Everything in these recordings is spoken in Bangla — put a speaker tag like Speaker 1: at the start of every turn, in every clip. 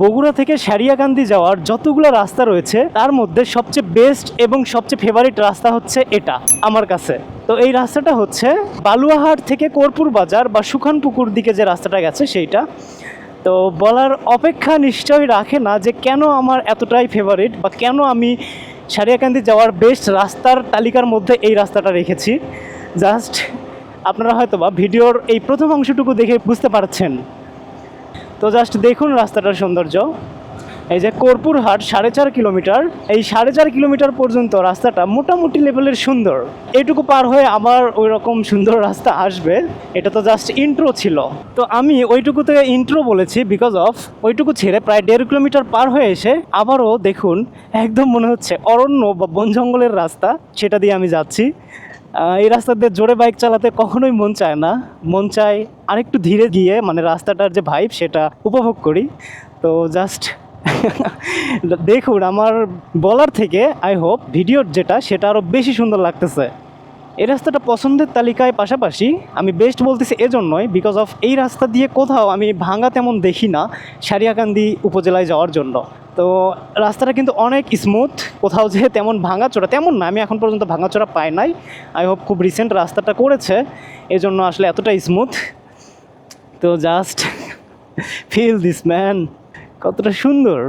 Speaker 1: বগুড়া থেকে সারিয়াকান্দি যাওয়ার যতগুলো রাস্তা রয়েছে, তার মধ্যে সবচেয়ে বেস্ট এবং সবচেয়ে ফেভারিট রাস্তা হচ্ছে এটা, আমার কাছে। তো এই রাস্তাটা হচ্ছে বালুয়াহাট থেকে কর্পুর বাজার বা সুখানপুকুর দিকে যে রাস্তাটা গেছে সেইটা। তো বলার অপেক্ষা নিশ্চয়ই রাখে না যে কেন আমার এতটাই ফেভারিট বা কেন আমি সারিয়াকান্দি যাওয়ার বেস্ট রাস্তার তালিকার মধ্যে এই রাস্তাটা রেখেছি। জাস্ট আপনারা হয়তো বা ভিডিওর এই প্রথম অংশটুকু দেখে বুঝতে পারছেন। তো জাস্ট দেখুন রাস্তাটার সৌন্দর্য। এই যে কর্পূরহাট সাড়ে চার কিলোমিটার। এই সাড়ে চার কিলোমিটার পর্যন্ত রাস্তাটা মোটামুটি লেভেলের সুন্দর। এইটুকু পার হয়ে আবার ওই রকম সুন্দর রাস্তা আসবে। এটা তো জাস্ট ইন্ট্রো ছিল। তো আমি ওইটুকু থেকে ইন্ট্রো বলেছি বিকজ অফ ওইটুকু ছেড়ে প্রায় দেড় কিলোমিটার পার হয়ে এসে আবারও দেখুন, একদম মনে হচ্ছে অরণ্য বা বন জঙ্গলের রাস্তা। সেটা দিয়ে আমি যাচ্ছি। এই রাস্তা দিয়ে জোরে বাইক চালাতে কখনোই মন চায় না। মন চায় আরেকটু ধীরে গিয়ে মানে রাস্তাটার যে ভাইব সেটা উপভোগ করি। তো জাস্ট দেখুন, আমার বলার থেকে আই হোপ ভিডিওর যেটা, সেটা আরও বেশি সুন্দর লাগতেছে। এই রাস্তাটা পছন্দের তালিকায় পাশাপাশি আমি বেস্ট বলতেছি এজন্যই বিকজ অফ এই রাস্তা দিয়ে কোথাও আমি ভাঙা তেমন দেখি না সারিয়াকান্দি উপজেলায় যাওয়ার জন্য। তো রাস্তাটা কিন্তু অনেক স্মুথ কোথাও যে তেমন ভাঙাচোরা তেমন না, আমি এখন পর্যন্ত ভাঙাচোরা পাই নাই। আই হোপ খুব রিসেন্ট রাস্তাটা করেছে, এজন্য আসলে এতটা স্মুথ তো জাস্ট ফিল দিস ম্যান কতটা সুন্দর।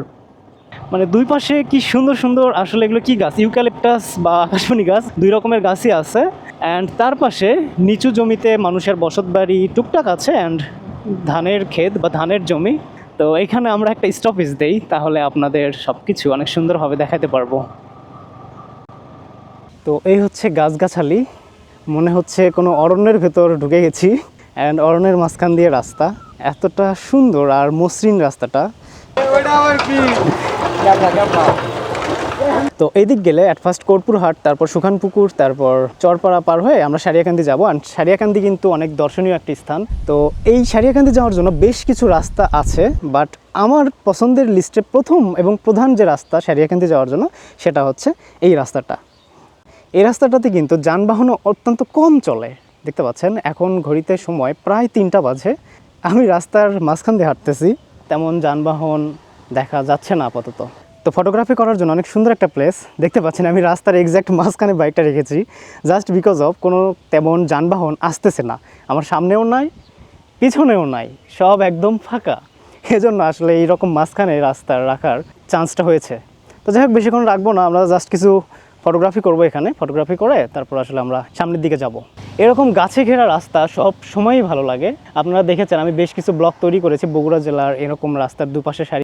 Speaker 1: মানে দুই পাশে কি সুন্দর সুন্দর আসলে এগুলো কি গাছ? ইউক্যালিপটাস বা আকাশমণি গাছ, দুই রকমের গাছই আছে। অ্যান্ড তার পাশে নিচু জমিতে মানুষের বসত বাড়ি টুকটাক আছে অ্যান্ড ধানের ক্ষেত বা ধানের জমি। তো এখানে আমরা একটা স্টপেজ দেই, তাহলে আপনাদের সব কিছু অনেক সুন্দরভাবে দেখাতে পারব। তো এই হচ্ছে গাছগাছালি। মনে হচ্ছে কোনো অরণ্যের ভেতর ঢুকে গেছি। অ্যান্ড অরণ্যের মাঝখান দিয়ে রাস্তা। এতটা সুন্দর আর মসৃণ রাস্তাটা। তো এইদিক গেলে অ্যাট ফার্স্ট কর্পূরহাট, তারপর সুখানপুকুর, তারপর চরপাড়া পার হয়ে আমরা সারিয়াকান্দি যাব। অ্যান্ড সারিয়াকান্দি কিন্তু অনেক দর্শনীয় একটি স্থান। তো এই সারিয়াকান্দি যাওয়ার জন্য বেশ কিছু রাস্তা আছে বাট আমার পছন্দের লিস্টে প্রথম এবং প্রধান যে রাস্তা সারিয়াকান্দি যাওয়ার জন্য, সেটা হচ্ছে এই রাস্তাটা। এই রাস্তাটাতে কিন্তু যানবাহনও অত্যন্ত কম চলে, দেখতে পাচ্ছেন? এখন ঘড়িতে সময় প্রায় তিনটা বাজে। আমি রাস্তার মাঝখান দিয়ে হাঁটতেছি। তেমন যানবাহন দেখা যাচ্ছে না আপাতত। তো ফটোগ্রাফি করার জন্য অনেক সুন্দর একটা প্লেস দেখতে পাচ্ছেন আমি রাস্তার এক্স্যাক্ট মাঝখানে বাইকটা রেখেছি। জাস্ট বিকজ অফ কোনো তেমন যানবাহন আসতেছে না। আমার সামনেও নাই, পিছনেও নাই, সব একদম ফাঁকা। এজন্য আসলে এইরকম মাঝখানে রাস্তা রাখার চান্সটা হয়েছে। তো যাই হোক, বেশিক্ষণ রাখব না, আমরা জাস্ট কিছু ফটোগ্রাফি করব এখানে, ফটোগ্রাফি করে তারপর আসলে আমরা সামনের দিকে যাব। এরকম গাছে ঘেরা রাস্তা সব সময়ই ভালো লাগে। আপনারা দেখেছেন আমি বেশ কিছু ব্লক তৈরি করেছি বগুড়া জেলার এরকম রাস্তার দুপাশে সারি